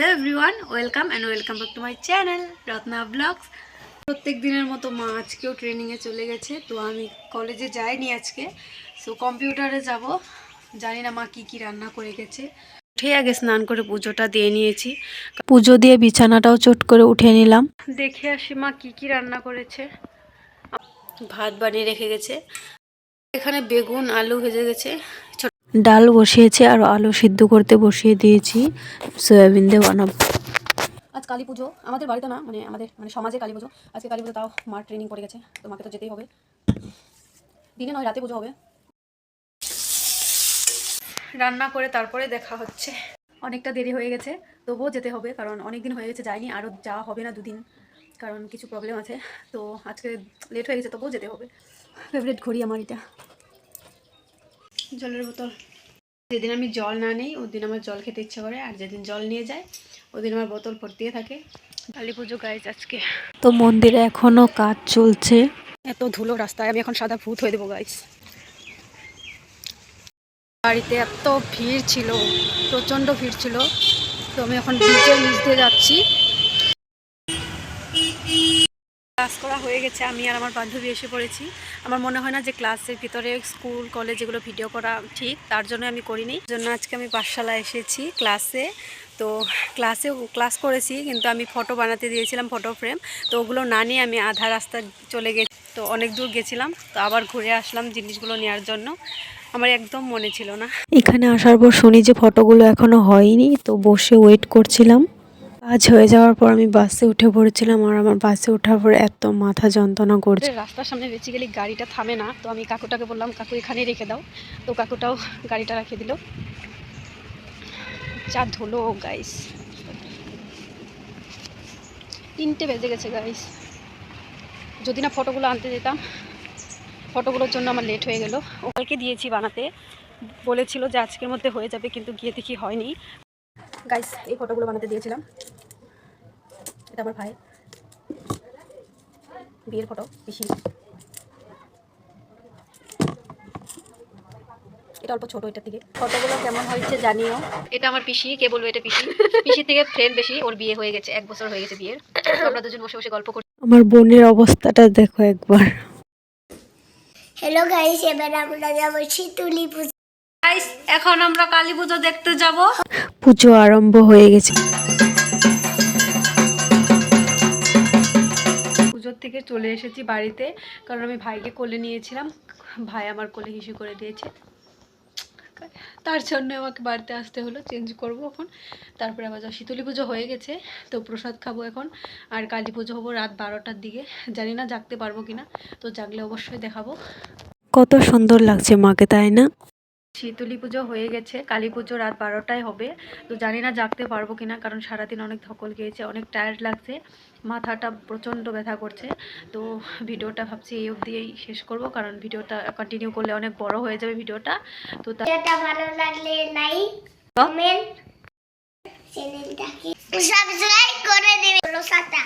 Hello everyone welcome and welcome back to my channel Ratna blogs প্রত্যেক দিনের মতো মা আজকেও ট্রেনিংয়ে চলে গেছে, তো আমি কলেজে যাইনি আজকে সো কম্পিউটারে যাব। জানি না মা কি কি রান্না করে গেছে। উঠে আগে স্নান করে পুজোটা দিয়ে নিয়েছি। পুজো দিয়ে বিছানাটাও চট করে উঠে নিলাম। দেখে আসি মা কি কি রান্না করেছে। ভাত বানিয়ে রেখে গেছে। এখানে বেগুন, আলু ভেজে গেছে। ডাল বসিয়েছে আর আলু সিদ্ধ করতে বসিয়ে দিয়েছি। সয়াবিন দিয়ে বানাবো আজ কালী পুজো। আমাদের বাড়িতে না মানে আমাদের মানে সমাজে কালী পুজো। আজকে কালী পুজো, তাও মার ট্রেনিং পড়ে গেছে তোমাকে তো যেতেই হবে। দিনে নয়, রাতে পুজো হবে। রান্না করে তারপরে দেখা হচ্ছে। অনেকটা দেরি হয়ে গেছে, তবুও যেতে হবে, কারণ অনেক দিন হয়ে গেছে যাইনি, আরও যাওয়া হবে না দুদিন, কারণ কিছু প্রবলেম আছে। তো আজকে লেট হয়ে গেছে, তবুও যেতে হবে। ফেভারিট ঘড়ি আমার এটা। জলের বোতল। যেদিন আমি জল না নিই ওদিন আমার জল খেতে ইচ্ছা করে আর যেদিন জল নিয়ে যায় ওদিন আমার বোতল ভর্তিয়ে থাকে। কালী পুজো গাইজ আজকে। তো মন্দিরে এখনও কাজ চলছে। এত ধুলো রাস্তায় আমি এখন সাদা ভূত হয়ে দেবো গাইজ বাড়িতে এত ভিড় ছিল প্রচণ্ড ভিড় ছিল। তো আমি এখন ব্রিজের নিচ দিয়ে যাচ্ছি। ক্লাস করা হয়ে গেছে, আমি আর আমার বান্ধবী এসে পড়েছি। আমার মনে হয় না যে ক্লাসের ভিতরে স্কুল কলেজ এগুলো ভিডিও করা ঠিক, তার জন্য আমি করিনি। জন্য আজকে আমি পাঠশালায় এসেছি ক্লাসে তো ক্লাসে ক্লাস করেছি, কিন্তু আমি ফটো বানাতে দিয়েছিলাম ফটো ফ্রেম তো ওগুলো না নিয়ে আমি আধা রাস্তা চলে গেছি। তো অনেক দূর গেছিলাম, তো আবার ঘুরে আসলাম জিনিসগুলো নেওয়ার জন্য। আমার একদম মনে ছিল না। এখানে আসার পর শুনি যে ফটোগুলো এখনও হয়নি, তো বসে ওয়েট করছিলাম। কাজ হয়ে যাওয়ার পর আমি বাসে উঠে পড়েছিলাম আর আমার বাসে ওঠার পর এত মাথা যন্ত্রণা করছে। রাস্তার সামনে বেসিক্যালি গাড়িটা থামে না, তো আমি কাকুটাকে বললাম, কাকু এখানে রেখে দাও। তো কাকুটাও গাড়িটা রেখে দিল। যা ধুলো গাইস তিনটে বেজে গেছে গাইস যদি না ফটোগুলো আনতে যেতাম ফটোগুলোর জন্য আমার লেট হয়ে গেল। ওকালকে দিয়েছি বানাতে। বলেছিল যে আজকের মধ্যে হয়ে যাবে, কিন্তু গিয়ে দেখি হয়নি। গাইস এই ফটোগুলো বানাতে দিয়েছিলাম। এটা আমার ভাই। বিয়ের ফটো পিসি। এটা অল্প ছোট এটার থেকে ফটোগুলো কেমন হয়েছে জানিও। এটা আমার পিসি কে বলব এটা পিসি? পিসি থেকে ফ্রেন্ড বেশি ওর বিয়ে হয়ে গেছে এক বছর হয়ে গেছে বিয়ের। আমরা দুজন বসে বসে গল্প করি আমার বোনের অবস্থাটা দেখো একবার। হ্যালো গাইস এবার আমরা যাব শীতুলি পুজো। গাইস এখন আমরা কালী পুজো দেখতে যাব। পুজো আরম্ভ হয়ে গেছে। থেকে চলে এসেছি বাড়িতে। কারণ আমি ভাইকে কোলে নিয়েছিলাম। ভাই আমার কোলে হিসু করে দিয়েছে। তার জন্য আমাকে বাড়িতে আসতে হলো। চেঞ্জ করব এখন। তারপরে আবার যা শীতলী পুজো হয়ে গেছে, তো প্রসাদ খাব এখন। আর কালী পুজো হব রাত বারোটার দিকে। জানি না জাগতে পারব কিনা, তো জাগলে অবশ্যই দেখাবো। কত সুন্দর লাগছে মাকে, তাই না? শীতলী পুজো হয়ে গেছে কালী পুজো রাত বারোটায় হবে। তো জানি না জাগতে পারব কিনা কারণ সারাদিন অনেক ধকল গিয়েছে অনেক টায়ার্ড লাগছে মাথাটা প্রচণ্ড ব্যথা করছে। তো ভিডিওটা ভাবছি এই অবধিই শেষ করব কারণ ভিডিওটা কন্টিনিউ করলে অনেক বড় হয়ে যাবে ভিডিওটা। তো ভিডিওটা ভালো লাগলে লাইক কমেন্ট সাবস্ক্রাইব করে সাথে